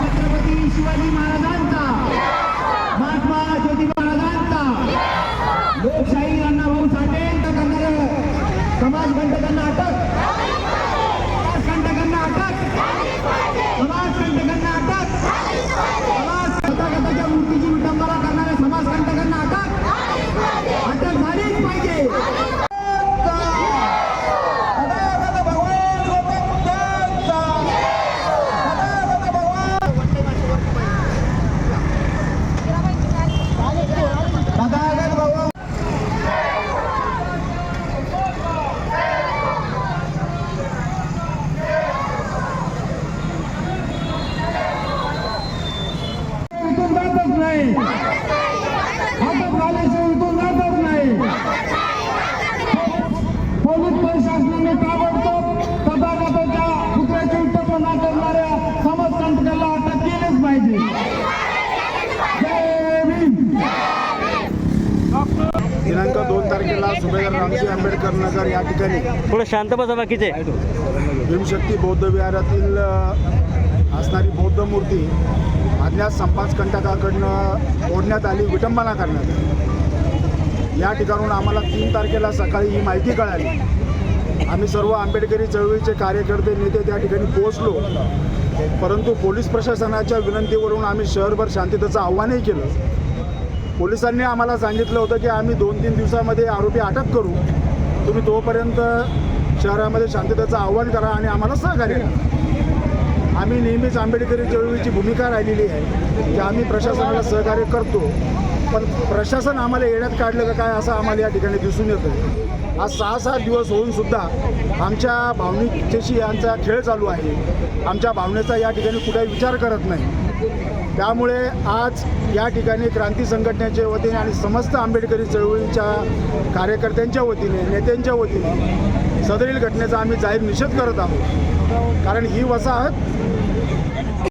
छत्रपती शिवाजी महाराजांचा. महात्मा ज्योतिबा महाराजांचा. लोकशाही अण्णाभाऊ साठे यांचा करणारं समाज अटक. जातच नाही. अटक झाल्याशिवाय इथून जातच नाही. पोलीस प्रशासनाने ताबडतोब तथागताच्या विटंबना करणाऱ्या समाजकंटकाला अटक केलीच पाहिजे. जय भीम. दिनांक दोन तारखेला सुभेदार रामजी आंबेडकर नगर या ठिकाणी थोडं शांत बसा बाकीचे. भीमशक्ती बौद्ध विहारातील असणारी बौद्ध मूर्ती अज्ञात संपास कंटकाकडनं ओढण्यात आली विटंबना करण्यात आली. या ठिकाणून आम्हाला तीन तारखेला सकाळी ही माहिती कळाली. आम्ही सर्व आंबेडकरी चळवळीचे कार्यकर्ते नेते त्या ठिकाणी पोहोचलो. परंतु पोलीस प्रशासनाच्या विनंतीवरून आम्ही शहरभर शांततेचं आव्हानही केलं. पोलिसांनी आम्हाला सांगितलं होतं की आम्ही दोन तीन दिवसामध्ये आरोपी अटक करू. तुम्ही तोपर्यंत शहरामध्ये शांततेचं आव्हान करा आणि आम्हाला सहकार्य करा. आम्ही नेहमीच आंबेडकरी चळवळीची भूमिका राहिलेली आहे की आम्ही प्रशासनाला सहकार्य करतो. पण प्रशासन आम्हाला येण्यात काढलं का काय असं आम्हाला या ठिकाणी दिसून येतं आज सहा सात दिवस होऊन सुद्धा आमच्या भावनिकतेशी यांचा खेळ चालू आहे. आमच्या भावनेचा या ठिकाणी कुठेही विचार करत नाही. त्यामुळे आज या ठिकाणी क्रांती संघटनेच्या वतीने आणि समस्त आंबेडकरी चळवळीच्या कार्यकर्त्यांच्या वतीने नेत्यांच्या वतीने सदरील घटनेचा आम्ही जाहीर निषेध करत आहोत. कारण ही वसाहत